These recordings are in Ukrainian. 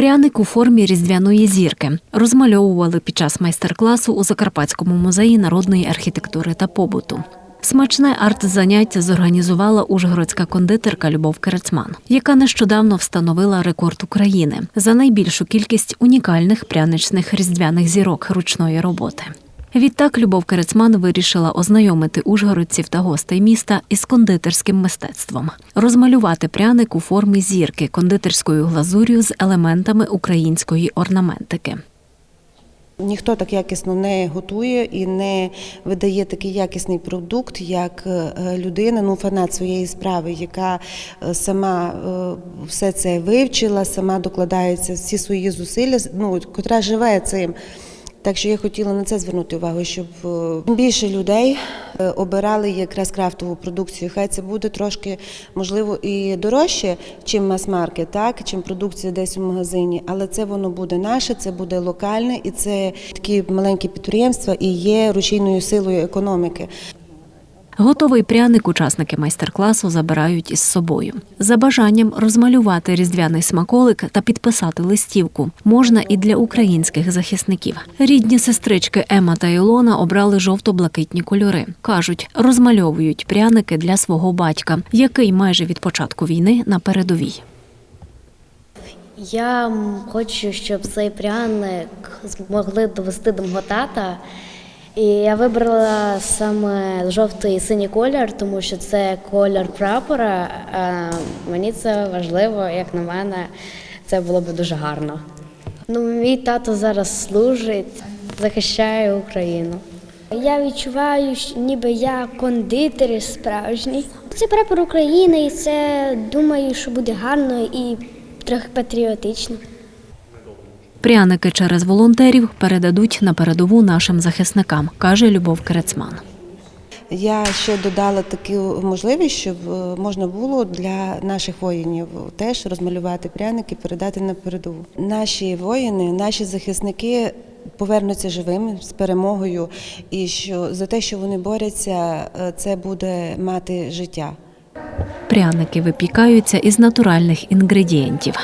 Пряник у формі різдвяної зірки розмальовували під час майстер-класу у Закарпатському музеї народної архітектури та побуту. Смачне арт-заняття зорганізувала ужгородська кондитерка Любов Керецман, яка нещодавно встановила рекорд України за найбільшу кількість унікальних пряничних різдвяних зірок ручної роботи. Відтак Любов Керецман вирішила ознайомити ужгородців та гостей міста із кондитерським мистецтвом, розмалювати пряник у формі зірки кондитерською глазур'ю з елементами української орнаментики. Ніхто так якісно не готує і не видає такий якісний продукт, як е, людина, ну фанат своєї справи, яка е, сама е, все це вивчила, сама докладається всі свої зусилля, ну котра живе цим. Так що я хотіла на це звернути увагу, щоб е, більше людей е, обирали якраз крафтову продукцію. Хай це буде трошки, можливо, і дорожче, чим мас-маркет, так, чим продукція десь у магазині, але це воно буде наше, це буде локальне, і це такі маленькі підприємства і є рушійною силою економіки. Готовий пряник учасники майстер-класу забирають із собою. За бажанням розмалювати різдвяний смаколик та підписати листівку можна і для українських захисників. Рідні сестрички Ема та Ілона обрали жовто-блакитні кольори. кажуть, розмальовують пряники для свого батька, який майже від початку війни на передовій. Я хочу, щоб цей пряник змогли довести до мого тата. І я вибрала саме жовтий і синій колір, тому що це колір прапора. А мені це важливо, як на мене, це було б дуже гарно. Ну, мій тато зараз служить, захищає Україну. Я відчуваю, що ніби я кондитер справжній. Це прапор України, і це думаю, що буде гарно і трохи патріотично. Пряники через волонтерів передадуть на передову нашим захисникам, каже Любов Керецман. Я ще додала таку можливість, щоб е, можна було для наших воїнів теж розмалювати пряники, передати на передову. Наші воїни, наші захисники повернуться живими з перемогою, і що за те, що вони борються, е, це буде мати життя. Пряники випікаються із натуральних інгредієнтів.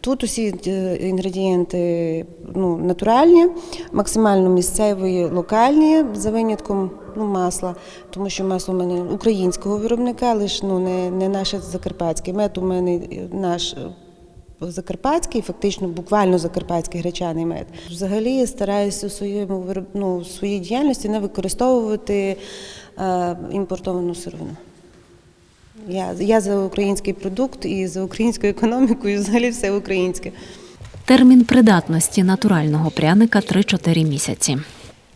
Тут усі е, інгредієнти ну, натуральні, максимально місцеві, локальні, за винятком ну, масла, тому що масло у мене українського виробника, лише ну, не, не наше закарпатське. Мед у мене е, наш е, закарпатський, фактично буквально закарпатський гречаний мед. Взагалі я стараюся у своєму ну, своїй діяльності не використовувати е, імпортовану сировину. Я, я за український продукт і за українську економіку, і взагалі все українське. Термін придатності натурального пряника 3-4 місяці.